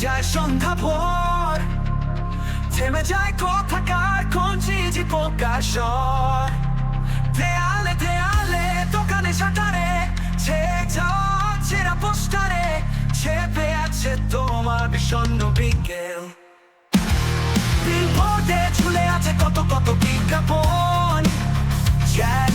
সন্ধ্যা ভোর। থেমে যায় কোথাকার কোন চিঠি প্রকাশর দেয়ালে দেয়ালে, দোকানে, শাটারে, ছে যাওয়া ছেঁড়া পোস্টারে, ছেপে আছে তোমার বিষণ্ণ বিকেল। বিলবোর্ডে ঝুলে আছে কত কত বিজ্ঞাপন। যেন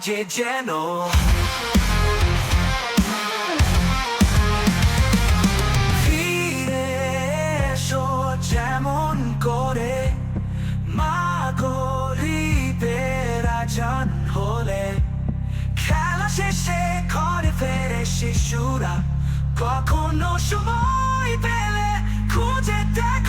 বাজে যেন। যেমন করে মা গরিবের আজান হলে। খেলা শেষে ঘরে ফেরে শিশুরা কখনো সময় পেলে খুঁজে দেখো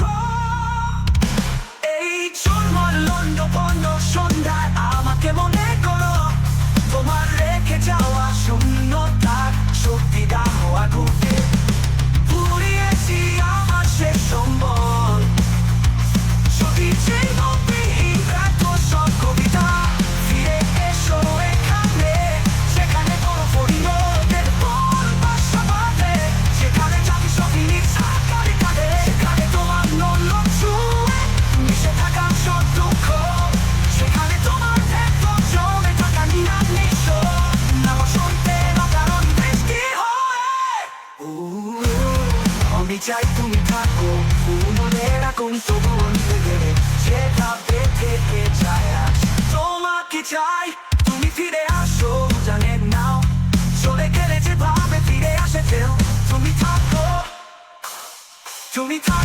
চাই, তুমি ফিরে আসো জানে নাও চলে গেলে যে ভাবে ফিরে আসে কেউ। তুমি থাকো তুমি থাকো।